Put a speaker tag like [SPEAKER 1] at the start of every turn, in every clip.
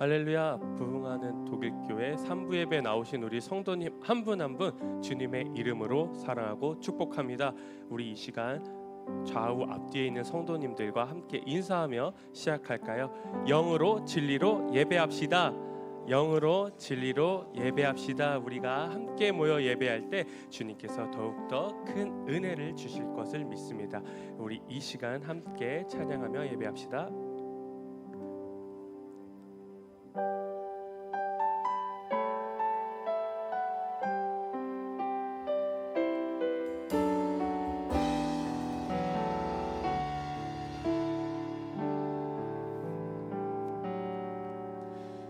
[SPEAKER 1] 할렐루야 부흥하는 독일교회 3부 예배 나오신 우리 성도님 한 분 한 분 주님의 이름으로 사랑하고 축복합니다. 우리 이 시간 좌우 앞뒤에 있는 성도님들과 함께 인사하며 시작할까요? 영으로 진리로 예배합시다. 영으로 진리로 예배합시다. 우리가 함께 모여 예배할 때 주님께서 더욱더 큰 은혜를 주실 것을 믿습니다. 우리 이 시간 함께 찬양하며 예배합시다.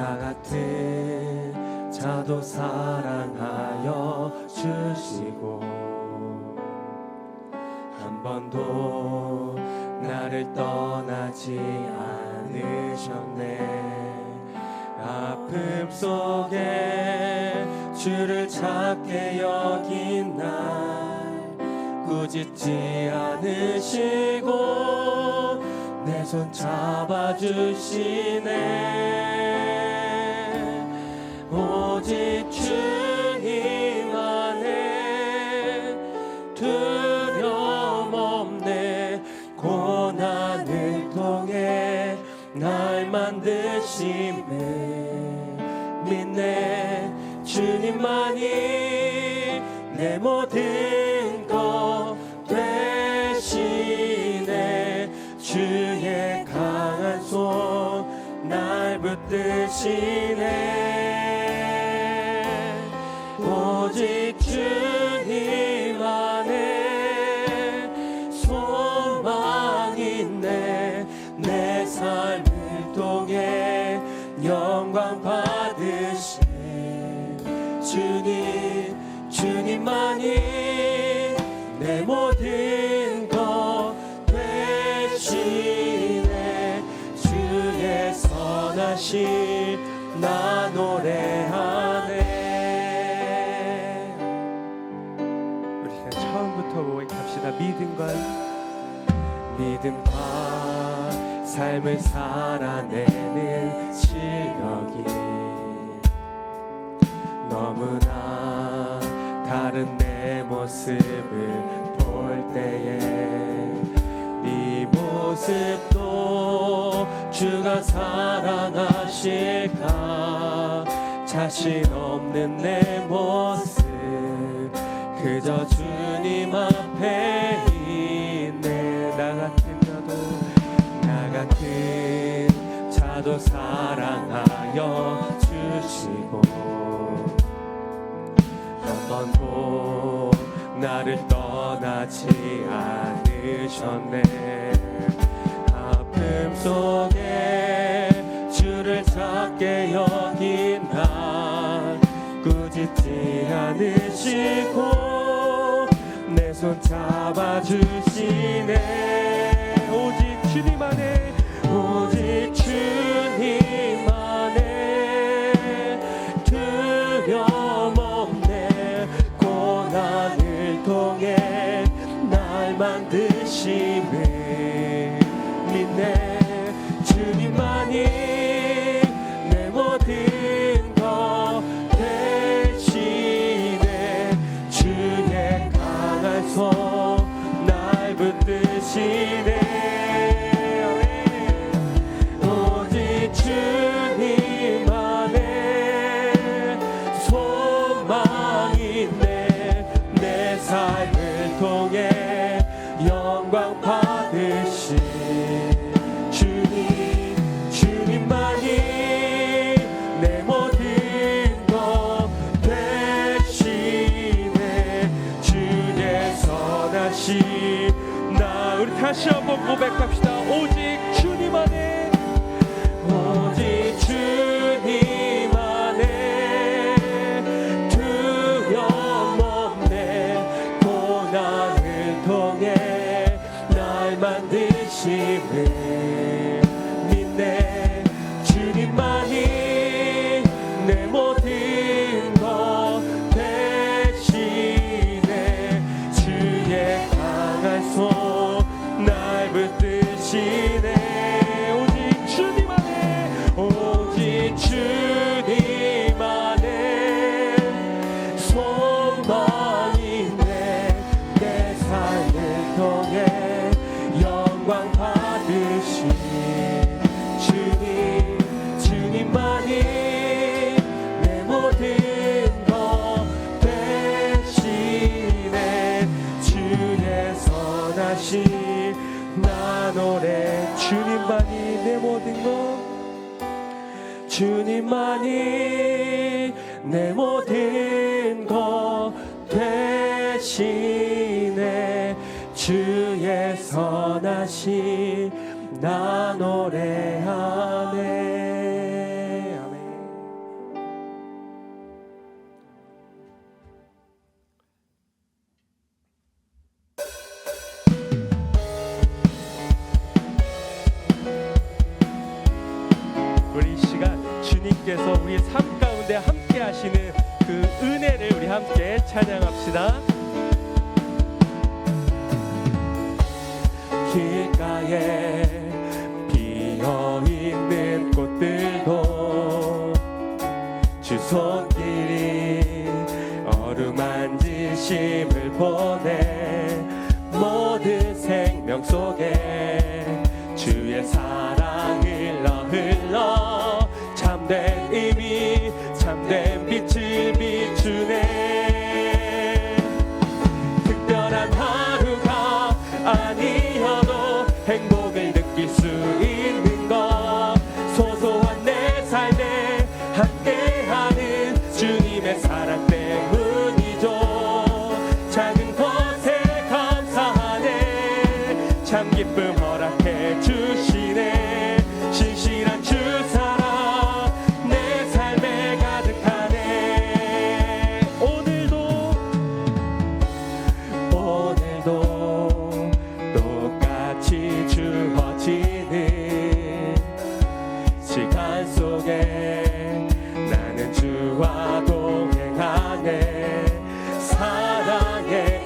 [SPEAKER 1] 나 같은 자도 사랑하여 주시고 한 번도 나를 떠나지 않으셨네. 아픔 속에 주를 찾게 여긴 날 꾸짖지 않으시고 내 손 잡아주시네 만드심에 믿네. 주님만이 내 모든 것 되시네 주의 강한 손 날 붙드시네 믿음과 믿음과 삶을 살아내는 실력이 너무나 다른 내 모습을 볼 때에 네 모습도 주가 사랑하실까? 자신 없는 내 모습 그저 주님 앞에 자도 사랑하여 주시고 한 번도 나를 떠나지 않으셨네. 아픔 속에 주를 찾게 여긴 날 꾸짖지 않으시고 내 손 잡아주시네 만드심 한번 고백합시다 주님만이 내 모든 것 대신에 주의 선하신 나 노래하네. 주님께서 우리 삶 가운데 함께 하시는 그 은혜를 우리 함께 찬양합시다. 길가에 피어 있는 꽃들도 주 손길이 어루만지심을 보내 모든 생명 속에 honey.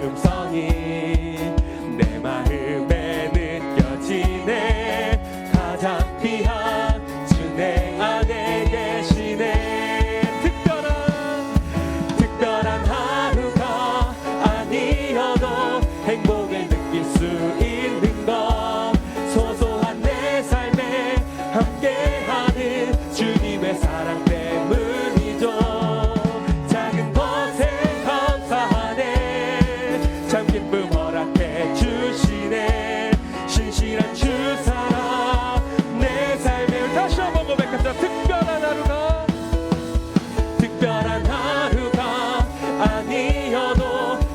[SPEAKER 1] 음성이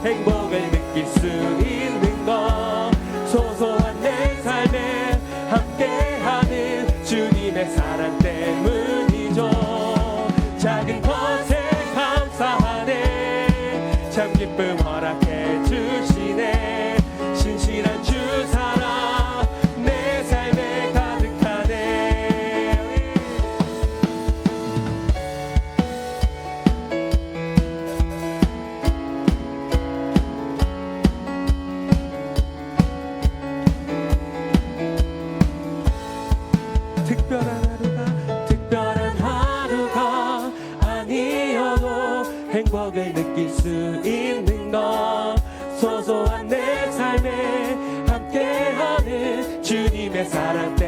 [SPEAKER 1] Hey, bo, baby, gitsin. 행복을 느낄 수 있는 것. 소소한 내 삶에 함께하는 주님의 사랑.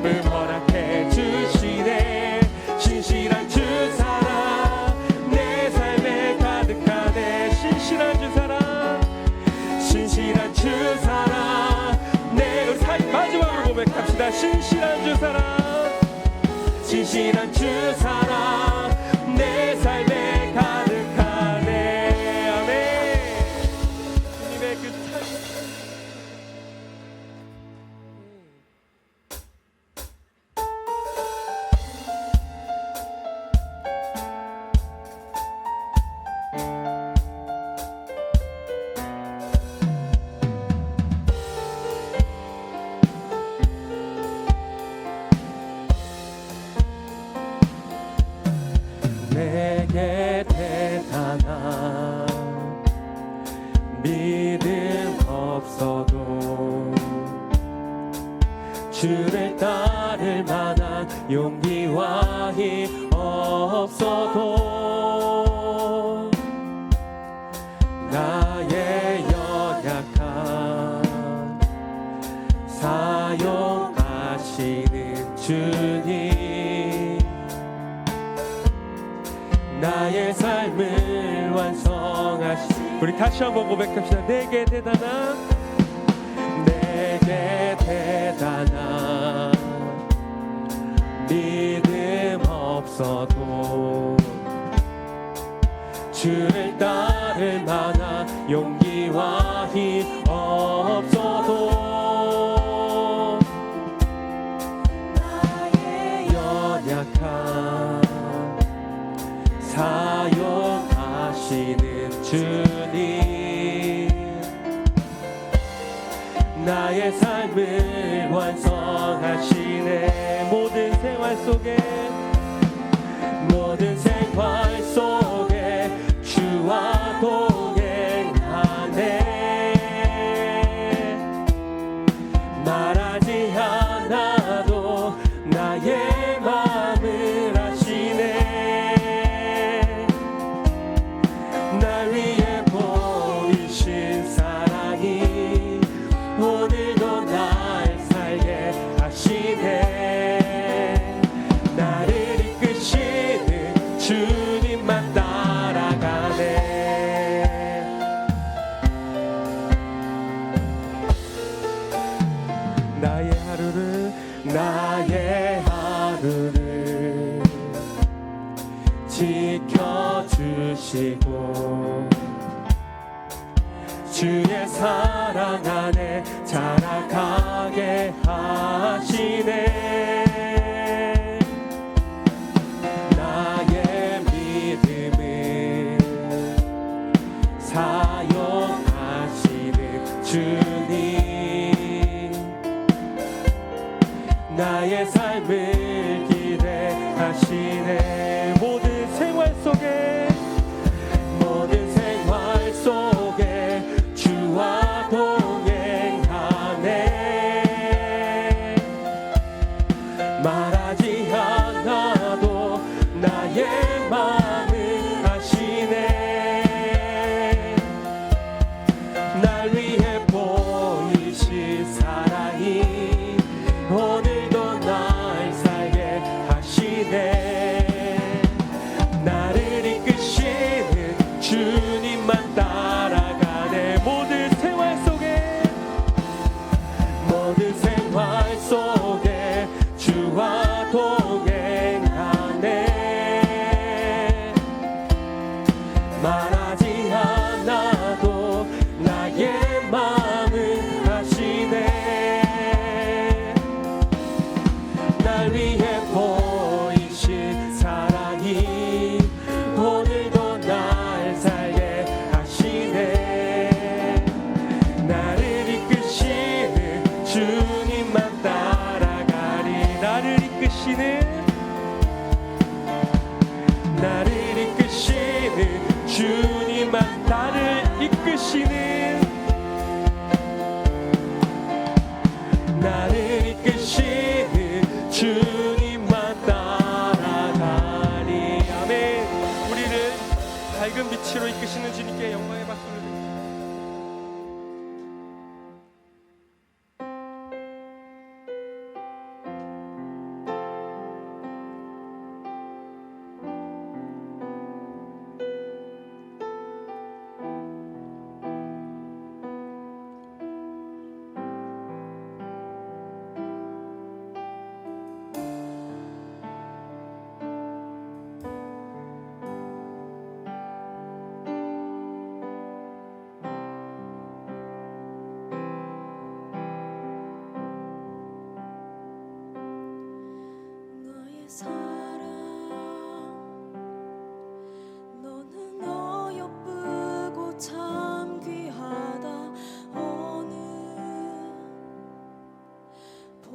[SPEAKER 1] 기쁨 허락해 주시네. 신실한 주사, 내 삶에 가득하네. 신실한 주사, 신실한 주사, 내 네, 우리 마지막으로 고백합시다. 신실한 주사, 신실한 주 사랑. 다시 한번 고백합시다. 내게 대단한 내게 대단한 믿음 없어도 주를 따를 만한 용기와 힘 나의 삶을 완성하시네. 모든 생활 속에 주시고 주의 사랑 안에 자라가게 하 my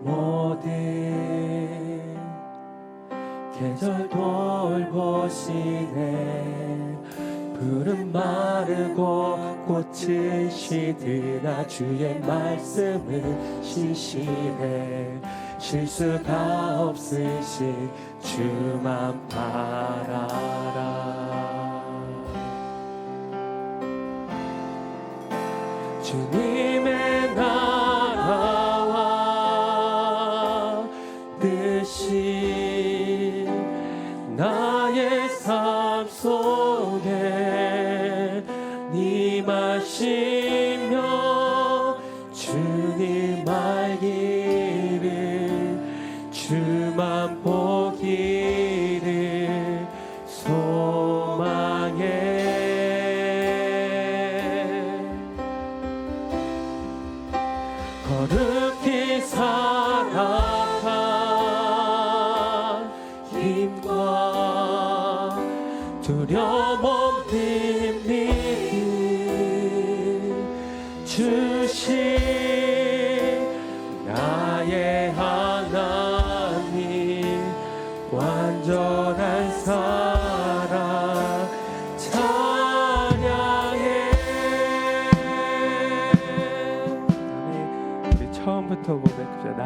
[SPEAKER 1] 모든 계절 돌보시네. 푸른 마르고 꽃은 시드나 주의 말씀은 신실해 실수가 없으신 주만 바라라. 주님의 거룩히 살아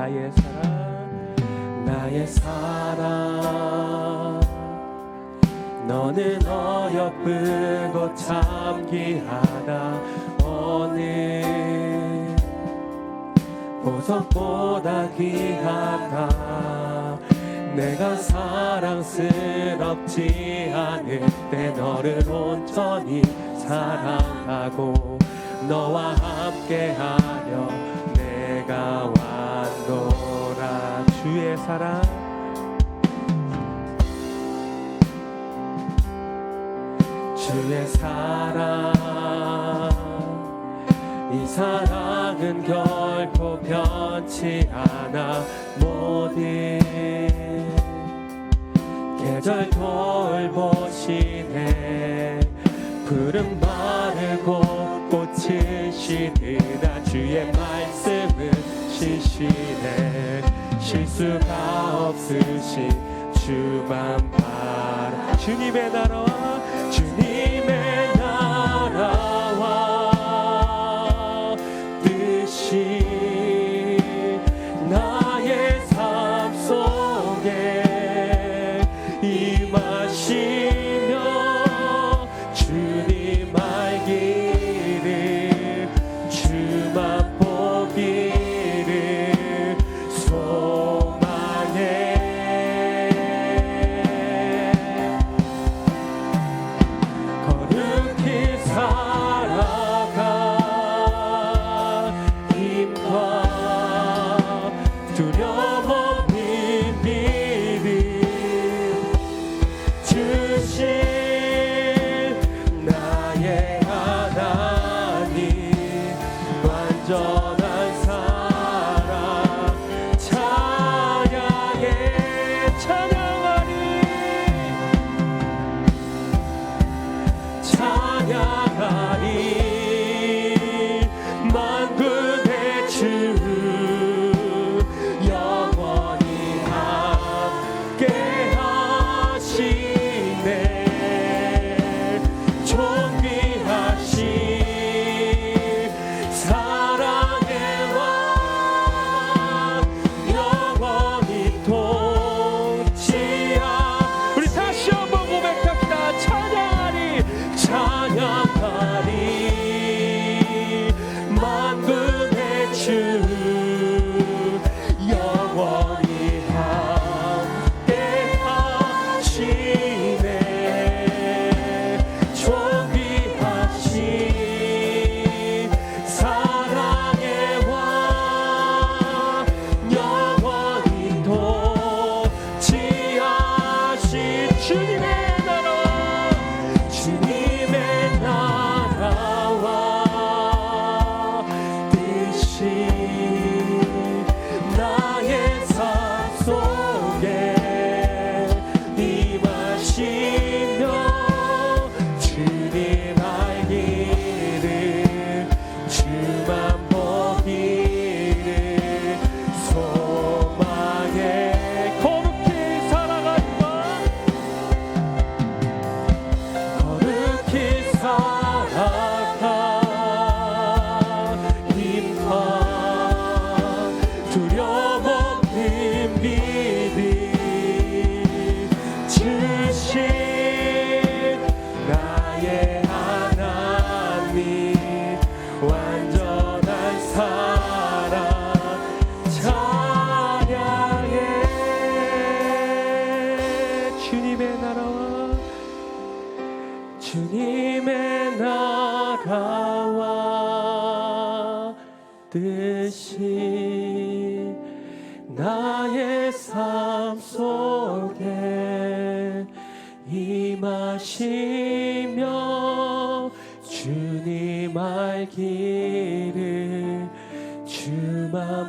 [SPEAKER 1] 나의 사랑 나의 사랑. 너는 어여쁘고 참 귀하다 어느 보석보다 귀하다. 내가 사랑스럽지 않을 때 너를 온전히 사랑하고 너와 함께하려 내가 왔 노라 주의 사랑. 주의 사랑. 이 사랑은 결코 변치 않아. 모든 계절 돌보시네. 푸른 마르고 꽃은 시드나 주의 말씀 은 신실해 실수가 없으신 주만 바라. 주님의 나라와 주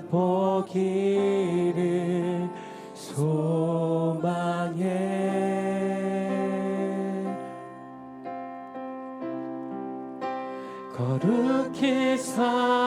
[SPEAKER 1] 보기를 소망해 거룩히 사.